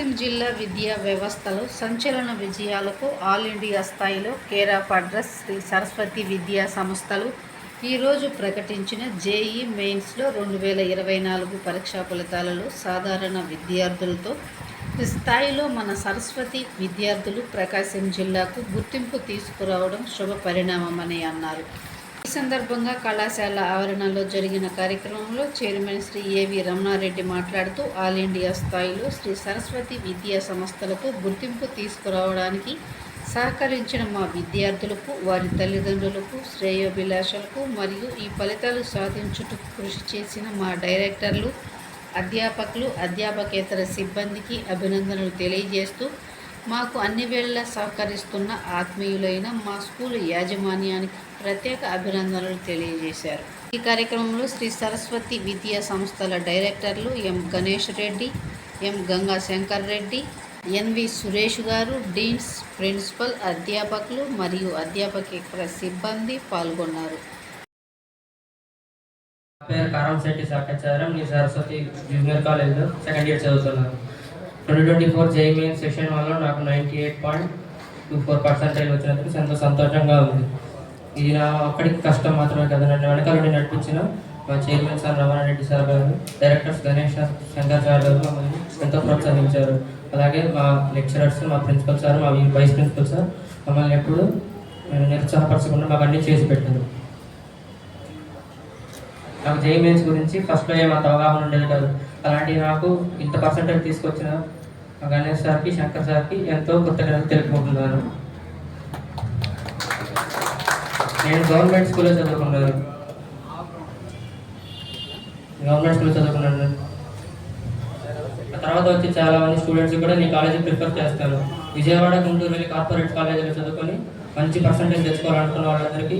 ప్రకాశం జిల్లా విద్యా వ్యవస్థలో సంచలన విజయాలకు ఆల్ ఇండియా స్థాయిలో care of address Shri Saraswati Vidya సంస్థలు ఈరోజు ప్రకటించిన జేఈ మెయిన్స్లో రెండు వేల ఇరవై నాలుగు పరీక్షా ఫలితాలలో సాధారణ విద్యార్థులతో స్థాయిలో మన సరస్వతి విద్యార్థులు ప్రకాశం జిల్లాకు గుర్తింపు తీసుకురావడం శుభ పరిణామమని అన్నారు. సందర్భంగా కళాశాల ఆవరణలో జరిగిన కార్యక్రమంలో చైర్మన్ శ్రీ ఏవి రమణారెడ్డి మాట్లాడుతూ ఆల్ ఇండియా స్థాయిలో శ్రీ సరస్వతి విద్యా సంస్థలకు గుర్తింపు తీసుకురావడానికి సహకరించిన మా విద్యార్థులకు వారి తల్లిదండ్రులకు శ్రేయోభిలాషలకు మరియు ఈ ఫలితాలు సాధించుటకు కృషి చేసిన మా డైరెక్టర్లు అధ్యాపకులు అధ్యాపకేతర సిబ్బందికి అభినందనలు తెలియజేస్తూ మాకు అన్ని వేళలా సహకరిస్తున్న ఆత్మీయులైన మా స్కూల్ యాజమాన్యానికి ప్రత్యేక అభినందనలు తెలియజేశారు. ఈ కార్యక్రమంలో శ్రీ సరస్వతి విద్యా సంస్థల డైరెక్టర్లు M. Ganesh Reddy M. Ganga Shankar Reddy NV Suresh garu deans principal అధ్యాపకులు మరియు అధ్యాపకేతర సిబ్బంది పాల్గొన్నారు. నా పేరు కారంశెట్టి సాకాచారం నేను సరస్వతి జూనియర్ కాలేజ్లో సెకండ్ ఇయర్ చదువుతున్నాను. Twenty twenty four JEE session వల్ల నాకు ninety eight point two four percentage వచ్చినందుకు ఎంతో సంతోషంగా ఉంది. ఇది నా ఒక్కడికి కష్టం మాత్రమే కదా. నన్ను వెనకాల నుండి నడిపించిన మా chairman sir Ramana Reddy sir garu directors Ganesh Shankar sir garu మమ్మల్ని ఎంతో ప్రోత్సహించారు. అలాగే మా లెక్చరర్స్ మా ప్రిన్సిపల్ సార్ మా వైస్ ప్రిన్సిపల్ సార్ మమ్మల్ని ఎప్పుడు నిరుత్సాహపరచకుండా మాకు అన్నీ చేసి పెట్టారు. నాకు జేఈ గురించి ఫస్ట్లో ఏమంత అవగాహన ఉండేది కాదు. అలాంటి నాకు ఇంత పర్సెంటేజ్ తీసుకొచ్చిన గణేష్ సార్కి శంకర్ సార్కి ఎంతో కృతజ్ఞతలు తెలుపుకుంటున్నాను. నేను గవర్నమెంట్ స్కూల్లో చదువుకున్నాను. గవర్నమెంట్ స్కూల్లో చదువుకున్నాను. ఆ తర్వాత వచ్చి చాలా మంది స్టూడెంట్స్ కూడా నీ కాలేజీ ప్రిఫర్ చేస్తాను విజయవాడ గుంటూరు వెళ్ళి కార్పొరేట్ కాలేజీలో చదువుకొని మంచి పర్సంటేజ్ తెచ్చుకోవాలనుకున్న వాళ్ళందరికీ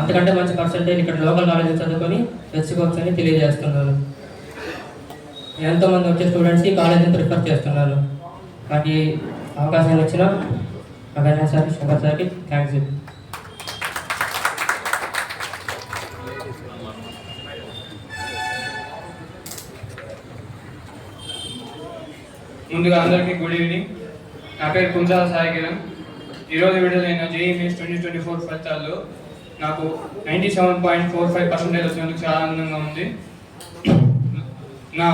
అంతకంటే మంచి పర్సంటేజ్ ఇక్కడ లోకల్ కాలేజీలో చదువుకొని తెచ్చుకోవచ్చని తెలియజేస్తున్నాను. ఎంతోమంది వచ్చే స్టూడెంట్స్కి కాలేజీని ప్రిఫర్ చేస్తున్నాను నాకు అవకాశం ఇచ్చిన మా గణేష్ సార్కి శంకర్ సార్కి థ్యాంక్స్ ముందుగా అందరికీ గుడ్ ఈవినింగ్ నా పేరు కుంజాల సాయి ఈరోజు విడుదలైన జేఈ ట్వంటీ ట్వంటీ ఫోర్ ఫలితాల్లో నాకు ninety seven point four five percentage వచ్చినందుకు చాలా ఆనందంగా ఉంది. నా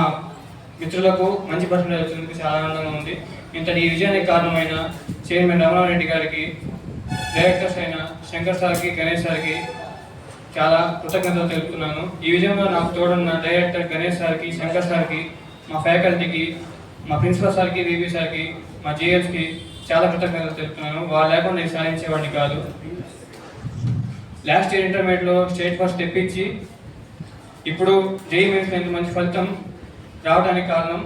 మిత్రులకు మంచి పర్సెంటేజ్ వచ్చినందుకు చాలా ఆనందంగా ఉంది. ఇంతటి ఈ విజయానికి కారణమైన చైర్మన్ రమణారెడ్డి గారికి డైరెక్టర్స్ అయిన శంకర్ సార్కి గణేష్ సార్కి చాలా కృతజ్ఞతలు తెలుపుతున్నాను. ఈ విజయంలో నాకు తోడున్న డైరెక్టర్ గణేష్ సార్కి శంకర్ సార్కి మా ఫ్యాకల్టీకి మా ప్రిన్సిపల్ సార్కి వివి సార్కి మా జిఎస్కి చాలా కృతజ్ఞతలు తెలుపుతున్నాను. వాళ్ళు లేకుండా నేను సాధించేవాడిని కాదు. లాస్ట్ ఇయర్ ఇంటర్మీడియట్లో స్టేట్ ఫస్ట్ తెప్పించి ఇప్పుడు జేఈ మెయిన్స్ ఇంత మంచి ఫలితం రావడానికి కారణం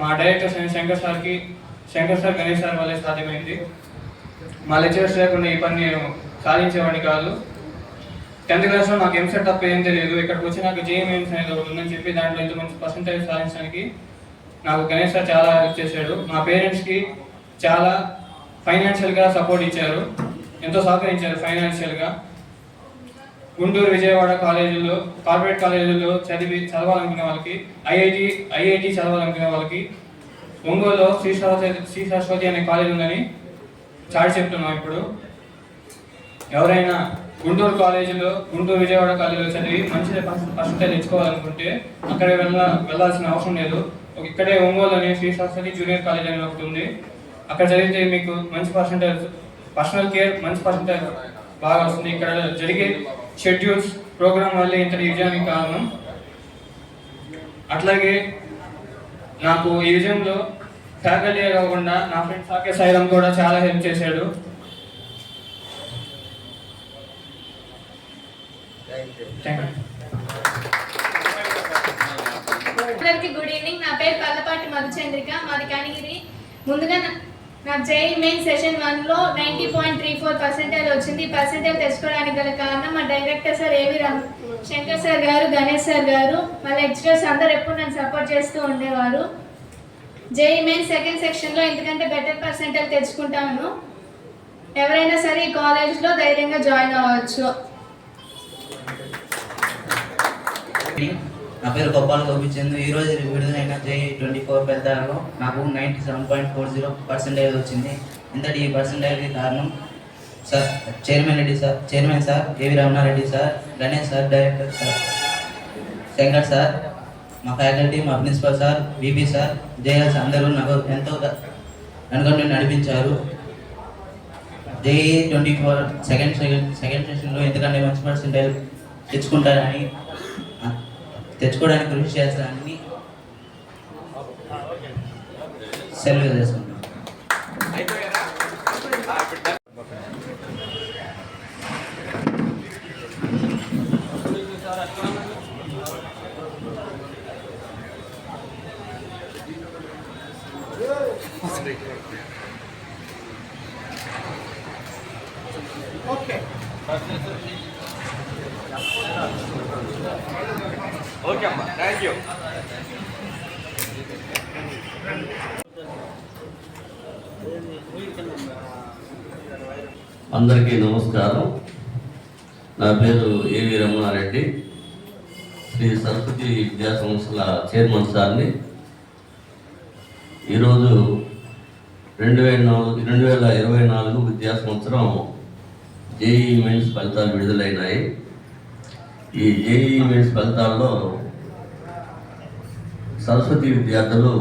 మా డైరెక్టర్ అయిన శంకర్ సార్కి శంకర్ సార్ గణేష్ సార్ వల్లే సాధ్యమైంది. మా లెక్చరర్స్ లేకుండా ఈ పని నేను సాధించేవాడిని కాదు. టెన్త్ క్లాస్లో నాకు ఎంసెట్ తప్ప ఏం తెలియదు. ఇక్కడికి వచ్చి నాకు జేఈ మెయిన్స్ అనేది ఒకటి ఉందని చెప్పి దాంట్లో ఇంత మంచి పర్సంటేజ్ సాధించడానికి నాకు గణేష్ సార్ చాలా హెల్ప్ చేశాడు. మా పేరెంట్స్కి చాలా ఫైనాన్షియల్గా సపోర్ట్ ఇచ్చారు. ఎంతో సహకరించారు ఫైనాన్షియల్గా గుంటూరు విజయవాడ కాలేజీల్లో కార్పొరేట్ కాలేజీల్లో చదివి చదవాలనుకునే వాళ్ళకి ఐఐటి ఐఐటి చదవాలనుకునే వాళ్ళకి ఒంగోలులో శ్రీ సరస్వతి శ్రీ సరస్వతి అనే కాలేజ్ ఉందని చాటి చెప్తున్నాం ఇప్పుడు. ఎవరైనా గుంటూరు కాలేజీలో గుంటూరు విజయవాడ కాలేజీలో చదివి మంచి పర్సంటేజ్ తెచ్చుకోవాలనుకుంటే అక్కడ వెళ్ళ వెళ్ళాల్సిన అవసరం లేదు. ఇక్కడే ఒంగోలు అనే శ్రీ సరస్వతి జూనియర్ కాలేజ్ అని ఒకటి ఉంది. అక్కడ చదివితే మీకు మంచి పర్సంటేజ్ పర్సనల్ కేర్ మంచి పర్సంటేజ్ బాగా వస్తుంది. ఇక్కడ జరిగే షెడ్యూల్స్ ప్రోగ్రామ్ వల్లే ఇంతటి విజయానికి కారణం. అట్లాగే నాకు ఈ విజయంలో ఫ్యాకల్టీ కాకుండా నా ఫ్రెండ్ సాకే సాయిరామ్ కూడా చాలా హెల్ప్ చేశాడు. థ్యాంక్ యూ అందరికి గుడ్ ఈవినింగ్. నా పేరు పల్లపాటి మధుచంద్రిక. మాది కనిగిరి. ముందుగా నా- నా మెయిన్ సెషన్ వన్లో ninety point three four percentage వచ్చింది. పర్సెంటేజ్ తెచ్చుకోవడానికి గల కారణం మా డైరెక్టర్ సార్ ఏవి రామ్ శంకర్ సార్ గారు గణేష్ సార్ గారు మా లెక్చరర్స్ అందరు ఎప్పుడు నన్ను సపోర్ట్ చేస్తూ ఉండేవారు. జై మెయిన్ సెకండ్ సెక్షన్లో ఎందుకంటే బెటర్ పర్సెంటేజ్ తెచ్చుకుంటాను. ఎవరైనా సరే ఈ కాలేజ్లో ధైర్యంగా జాయిన్ అవ్వచ్చు. నా పేరు గోపాల్ గోపిచంద్. ఈ రోజు విడుదలైన జై ట్వంటీ ఫోర్ పెద్దలో నాకు ninety seven point four zero percentage వచ్చింది. ఇంతటి ఈ పర్సెంటేజ్కి కారణం sir chairman Reddy sir chairman sir KV Ramana Reddy sir Ganesh sir director sir Shankar sir మా ఫ్యాకల్టీ మా principal sir BB sir JLs అందరూ నాకు ఎంతో అనుకుంటూ నడిపించారు. JEE twenty four second second second సెషన్లో ఎందుకంటే మంచి పర్సెంటేజ్ తెచ్చుకుంటారని తెచ్చుకోవడానికి కృషి చేస్తానని సెలవు చేసుకుంటాను ఓకే. అమ్మా థ్యాంక్ యూ అందరికీ నమస్కారం. నా పేరు ఏవి రమణారెడ్డి. శ్రీ సరస్వతి విద్యా సంస్థల చైర్మన్ సార్ని. ఈరోజు రెండు వేల నాలుగు రెండు వేల ఇరవై నాలుగు విద్యా సంవత్సరం జేఈ మెయిన్స్ ఫలితాలు విడుదలైనాయి. ఈ జేఈ మెయిన్స్ ఫలితాల్లో సరస్వతి విద్యార్థులు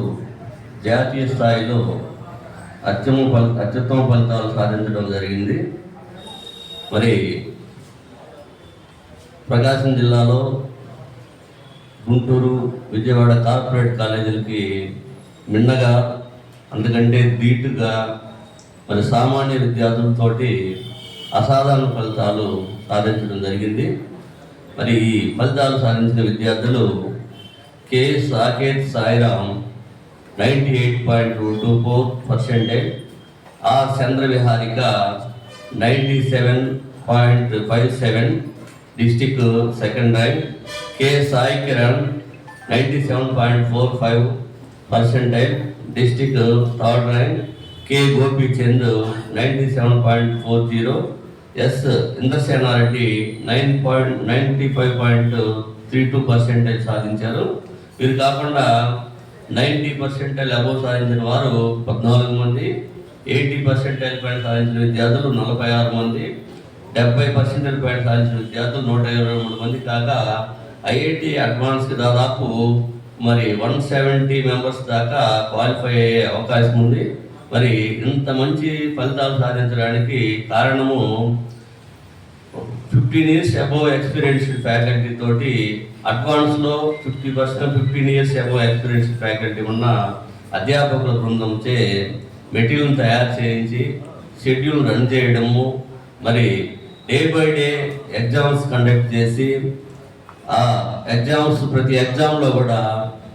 జాతీయ స్థాయిలో అత్యుమ ఫల అత్యుత్తమ ఫలితాలు సాధించడం జరిగింది. మరి ప్రకాశం జిల్లాలో గుంటూరు విజయవాడ కార్పొరేట్ కాలేజీలకి మిన్నగా అందుకంటే ధీటుగా మరి సామాన్య విద్యార్థులతోటి అసాధారణ ఫలితాలు సాధించడం జరిగింది. మరి ఈ ఫలితాలు సాధించిన విద్యార్థులు K Saketh Sairam ninety eight point two four percentage R Chandraviharika ninety seven point five seven district second rank K Sai Kiran ninety seven point four five percentage district third rank K Gopichand ninety seven point four zero S Indrasena Reddy nine point ninety five point three two percentage సాధించారు. వీరు కాకుండా ninety percentage above సాధించిన వారు పద్నాలుగు మంది eighty percentage పైన సాధించిన విద్యార్థులు నలభై ఆరు మంది డెబ్బై పర్సెంటేజ్ పైన సాధించిన విద్యార్థులు నూట ఇరవై మూడు మంది. కాగా ఐఐటి అడ్వాన్స్కి దాదాపు మరి వన్ సెవెంటీ మెంబర్స్ దాకా క్వాలిఫై అయ్యే అవకాశం ఉంది. మరి ఇంత మంచి ఫలితాలు సాధించడానికి కారణము fifteen years above experienced faculty తోటి అడ్వాన్స్లో fifty percent fifteen years above experienced faculty ఉన్న అధ్యాపకుల బృందంచే మెటీరియల్ తయారు చేయించి షెడ్యూల్ రన్ చేయడము మరి day by day exams conduct చేసి ఆ ఎగ్జామ్స్ ప్రతి ఎగ్జామ్లో కూడా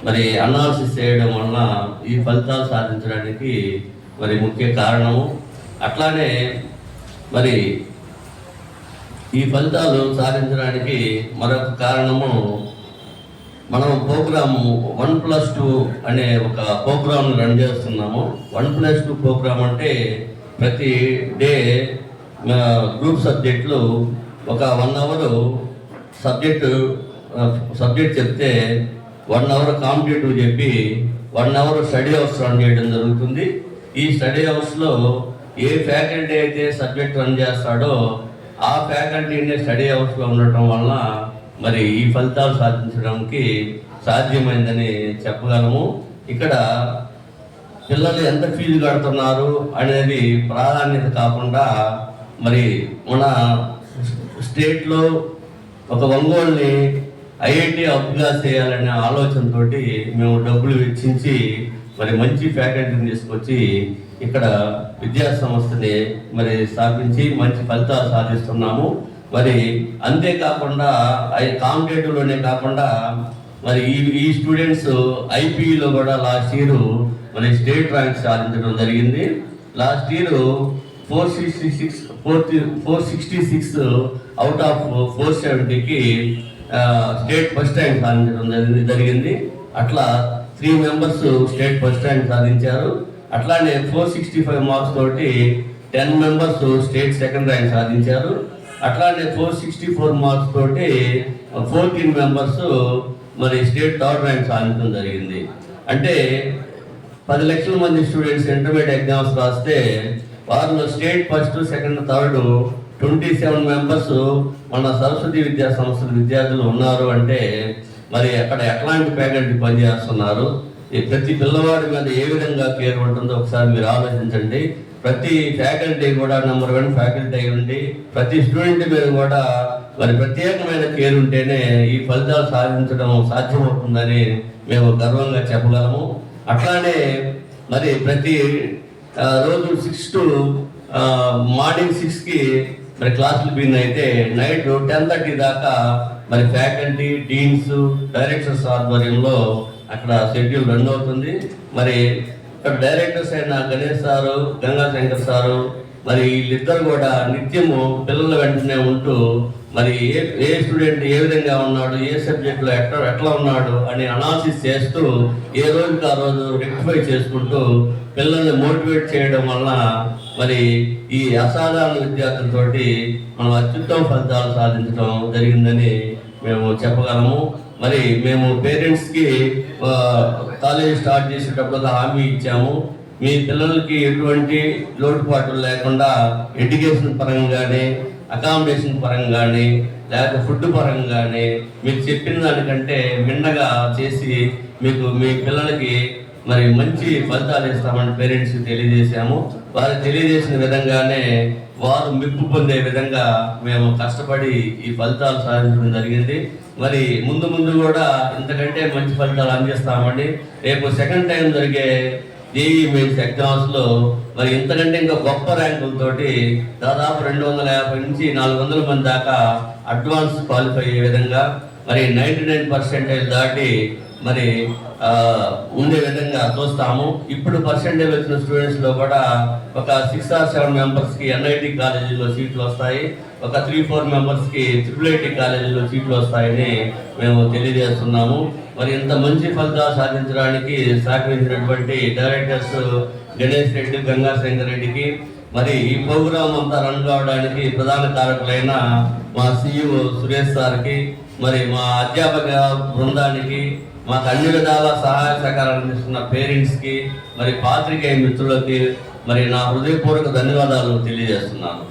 మరి అనాలసిస్ చేయడం వలన ఈ ఫలితాలు సాధించడానికి మరి ముఖ్య కారణము. అట్లానే మరి ఈ ఫలితాలు సాధించడానికి మరొక కారణము మనం ప్రోగ్రామ్ వన్ ప్లస్ టూ అనే ఒక ప్రోగ్రామ్ను రన్ చేస్తున్నాము. వన్ ప్లస్ టూ ప్రోగ్రామ్ అంటే ప్రతి డే గ్రూప్ సబ్జెక్టులు ఒక వన్ అవరు సబ్జెక్టు సబ్జెక్ట్ చెప్తే వన్ అవర్ కాంపిటేటివ్ చెప్పి one hour study hours run చేయడం జరుగుతుంది. ఈ స్టడీ హౌస్లో ఏ ఫ్యాకల్టీ అయితే సబ్జెక్ట్ రన్ చేస్తాడో ఆ ఫ్యాకల్టీని స్టడీ హౌస్లో ఉండటం వలన మరి ఈ ఫలితాలు సాధించడానికి సాధ్యమైందని చెప్పగలము. ఇక్కడ పిల్లలు ఎంత ఫీజు కడుతున్నారు అనేది ప్రాధాన్యత కాకుండా మరి మన స్టేట్లో ఒక ఒంగోలుని ఐఐటి అప్గా చేయాలనే ఆలోచనతో మేము డబ్బులు వెచ్చించి మరి మంచి ఫ్యాకల్టీని తీసుకొచ్చి ఇక్కడ విద్యా సంస్థని మరి స్థాపించి మంచి ఫలితాలు సాధిస్తున్నాము. మరి అంతేకాకుండా అవి కాంపిటేటివ్లోనే కాకుండా మరి ఈ ఈ స్టూడెంట్స్ ఐపీఈలో కూడా లాస్ట్ ఇయర్ మరి స్టేట్ ర్యాంక్ సాధించడం జరిగింది. Last year four sixty six four four sixty six out of four సెవెంటీకి state first rank సాధించడం జరిగింది. జరిగింది. అట్లా three members state first rank సాధించారు. అట్లానే ఫోర్ సిక్స్టీ ఫైవ్ మార్క్స్ తోటి ten members state second rank సాధించారు. అట్లానే ఫోర్ సిక్స్టీ ఫోర్ మార్క్స్ తోటి ఫోర్టీన్ మెంబర్స్ మరి స్టేట్ థర్డ్ ర్యాంక్ సాధించడం జరిగింది. అంటే పది లక్షల మంది స్టూడెంట్స్ ఇంటర్మీడియట్ ఎగ్జామ్స్ రాస్తే వారిలో state first second third twenty seven members మన సరస్వతి విద్యా సంస్థల విద్యార్థులు ఉన్నారు అంటే మరి అక్కడ ఎట్లాంటి ఫ్యాకల్టీ పనిచేస్తున్నారు? ఈ ప్రతి పిల్లవాడి మీద ఏ విధంగా కేర్ ఉంటుందో ఒకసారి మీరు ఆలోచించండి. ప్రతి ఫ్యాకల్టీ కూడా నెంబర్ వన్ ఫ్యాకల్టీ అయి ఉండి ప్రతి స్టూడెంట్ మీద కూడా మరి ప్రత్యేకమైన కేర్ ఉంటేనే ఈ ఫలితాలు సాధించడం సాధ్యమవుతుందని మేము గర్వంగా చెప్పగలము. అట్లానే మరి ప్రతి రోజు సిక్స్ టు మార్నింగ్ సిక్స్కి మరి క్లాసులు బిగిన్ అయితే నైట్ టెన్ థర్టీ దాకా మరి ఫ్యాకల్టీ డీన్స్ డైరెక్టర్స్ ఆధ్వర్యంలో అక్కడ షెడ్యూల్ రన్ అవుతుంది. మరి ఇక్కడ డైరెక్టర్స్ అయిన గణేష్ సారు గంగా శంకర్ సారు మరి వీళ్ళిద్దరు కూడా నిత్యము పిల్లల వెంటనే ఉంటూ మరి ఏ ఏ స్టూడెంట్ ఏ విధంగా ఉన్నాడు ఏ సబ్జెక్ట్లో ఎట్లా ఎట్లా ఉన్నాడు అని అనాలిసిస్ చేస్తూ ఏ రోజుకి ఆ రోజు రెక్టిఫై చేసుకుంటూ పిల్లల్ని మోటివేట్ చేయడం వలన మరి ఈ అసాధారణ విద్యార్థులతోటి మనం అత్యుత్తమ ఫలితాలు సాధించడం జరిగిందని మేము చెప్పగలము. మరి మేము పేరెంట్స్కి కాలేజ్ స్టార్ట్ చేసేటప్పుడు హామీ ఇచ్చాము. మీ పిల్లలకి ఎటువంటి లోటుపాట్లు లేకుండా ఎడ్యుకేషన్ పరంగానే అకామిడేషన్ పరంగానే లేకపోతే ఫుడ్ పరంగానే మీరు చెప్పిన దానికంటే మిన్నగా చేసి మీకు మీ పిల్లలకి మరి మంచి ఫలితాలు ఇస్తామని పేరెంట్స్ తెలియజేశాము. వారు తెలియజేసిన విధంగానే వారు మెప్పు పొందే విధంగా మేము కష్టపడి ఈ ఫలితాలు సాధించడం జరిగింది. మరి ముందు ముందు కూడా ఇంతకంటే మంచి ఫలితాలు అందిస్తామండి. రేపు సెకండ్ టైం జరిగే జేఈ మెయిన్స్ ఎగ్జామ్స్లో మరి ఇంతకంటే ఇంకా గొప్ప ర్యాంకులతోటి దాదాపు రెండు వందల యాభై నుంచి నాలుగు వందల మంది దాకా అడ్వాన్స్ క్వాలిఫై అయ్యే విధంగా మరి నైంటీ నైన్ పర్సెంటేజ్ దాటి మరి ఉండే విధంగా చూస్తాము. ఇప్పుడు పర్సెంటేజ్ వచ్చిన స్టూడెంట్స్లో కూడా ఒక సిక్స్ ఆర్ సెవెన్ మెంబర్స్కి ఎన్ఐటి కాలేజీలో సీట్లు వస్తాయి. ఒక త్రీ ఫోర్ మెంబర్స్కి ట్రిపుల్ కాలేజీలో సీట్లు వస్తాయని మేము తెలియజేస్తున్నాము. మరి ఇంత మంచి ఫలితాలు సాధించడానికి సహకరించినటువంటి డైరెక్టర్స్ గణేష్ రెడ్డి గంగా రెడ్డికి మరి ఈ ప్రోగ్రాం అంతా రన్ కావడానికి ప్రధాన కారకులైన మా సిఇఓ సురేష్ సార్కి మరి మా అధ్యాపక బృందానికి మాకు అన్ని విధాల సహాయ సహకారాలు అందిస్తున్న పేరెంట్స్కి మరి పాత్రికేయ మిత్రులకి మరి నా హృదయపూర్వక ధన్యవాదాలు తెలియజేస్తున్నాను.